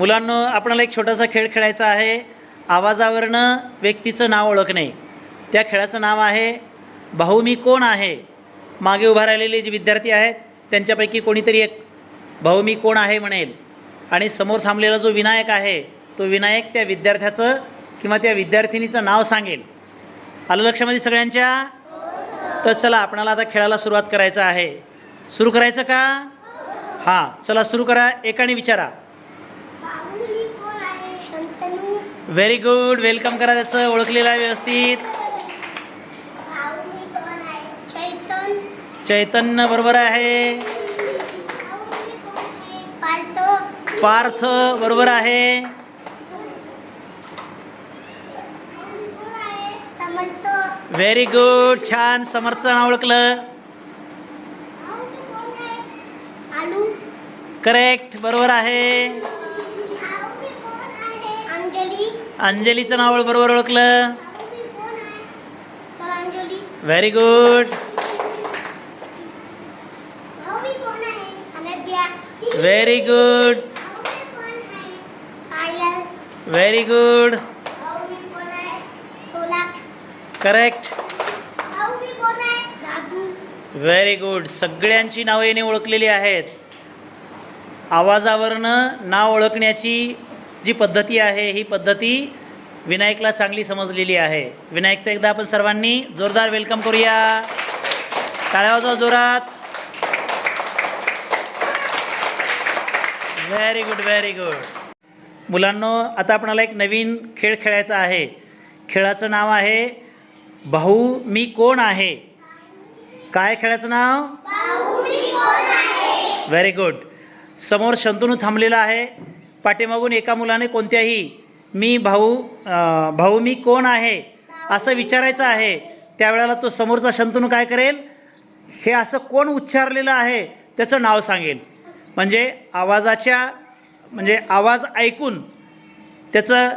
मुलांनो आपणाला एक छोटासा खेळ खेळायचा आहे. आवाजावरनं व्यक्तीचं नाव ओळखणे. त्या खेळाचं नाव आहे भाऊ मी कोण आहे? मागे उभा राहिलेले जे विद्यार्थी आहेत त्यांच्यापैकी कोणीतरी एक भाऊ मी कोण आहे? म्हणेल. आणि समोर थांबलेला जो विनायक आहे तो विनायक त्या विद्यार्थ्याचं किंवा त्या विद्यार्थिनीचं नाव सांगेल. आलं लक्षामध्ये सगळ्यांच्या? तर चला आपणाला आता खेळाला सुरुवात करायचं आहे. सुरू करायचं का? हां चला सुरू करा. एकाने विचारा बाहुली कोण आहे शंतनू व्हेरी गुड वेलकम करा त्याचं. ओळखलेलं आहे व्यवस्थित. चैतन्य बरोबर आहे. पार्थ. बरोबर आहे. व्हेरी गुड छान. समर्थचं नाव ओळखलं. करेक्ट बरोबर आहे बाहुली कोण आहे अंजली अंजलीचं नाव बरोबर ओळखलं. Very good very good very good correct very good सगळ्यांची नावं याने ओळखलेली आहेत. आवाजावरनं नाव ओळखण्याची जी पद्धती आहे ही पद्धती विनायकला चांगली समजलेली आहे. विनायकचं एकदा आपण सर्वांनी जोरदार वेलकम करूया. टाळ्या जोरात. व्हेरी गुड व्हेरी गुड मुलांनो आता आपणाला एक नवीन खेळ खेळायचा आहे. खेळाचं नाव आहे भाऊ मी कोण आहे? काय खेळाचं नाव? व्हेरी गुड समोर शंतनू थांबलेला आहे. पाठीमागून एका मुलाने कोणत्याही मी भाऊ भाऊ मी कोण आहे? असं विचारायचं आहे. त्यावेळेला तो समोरचा शंतनू काय करेल? हे असं कोण उच्चारलेलं आहे? त्याचं नाव सांगेल. म्हणजे आवाजाच्या म्हणजे आवाज ऐकून त्याचं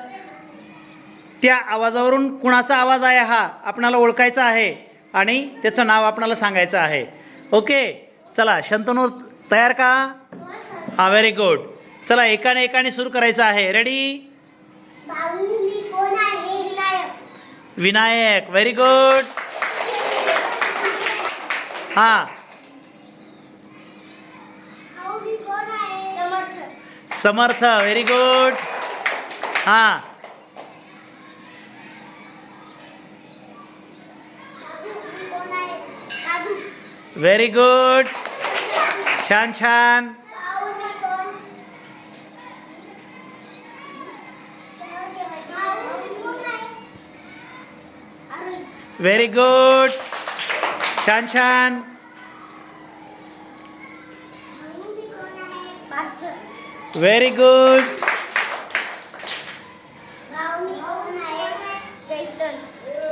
त्या आवाजावरून कुणाचा आवाज आहे हा आपणाला ओळखायचा आहे आणि त्याचं नाव आपणाला सांगायचं आहे. ओके चला शंतनू तयार का? हां व्हेरी गुड चला एकाने एकाने सुरू करायचं आहे. Ready Vinayak. Vinayak very good हां. समर्थ. समर्थ व्हेरी गुड हां. व्हेरी गुड छान छान. Very good. Chan Chan. Very good.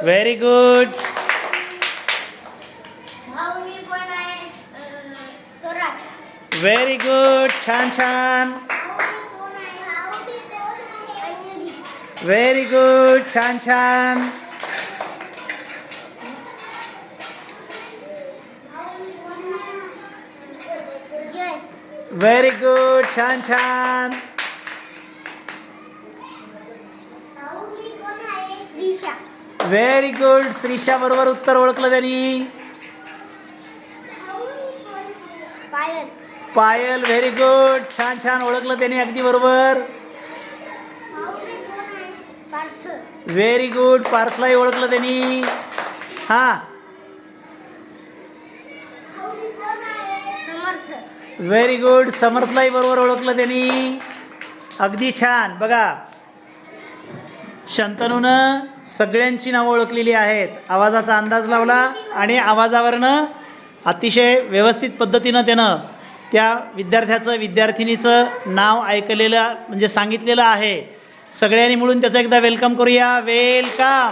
Very good. Very good. Chan Chan. Very good. Chan Chan. Very good छान छान व्हेरी गुड श्रीषा बरोबर उत्तर ओळखलं त्यांनी. पायल व्हेरी गुड छान छान ओळखलं त्यांनी अगदी बरोबर. व्हेरी गुड पार्थलाही ओळखलं त्यांनी. हां बाहुली कोण आहे समर्थ व्हेरी गुड समर्थलाही बरोबर ओळखलं त्यांनी. अगदी छान. बघा. शंतनूनं सगळ्यांची नावं ओळखलेली आहेत. आवाजाचा अंदाज लावला आणि आवाजावरनं अतिशय व्यवस्थित पद्धतीनं त्यानं त्या विद्यार्थ्याचं विद्यार्थिनीचं नाव ऐकलेलं म्हणजे सांगितलेलं आहे. सगळ्यांनी मिळून त्याचं एकदा वेलकम करूया. वेलकम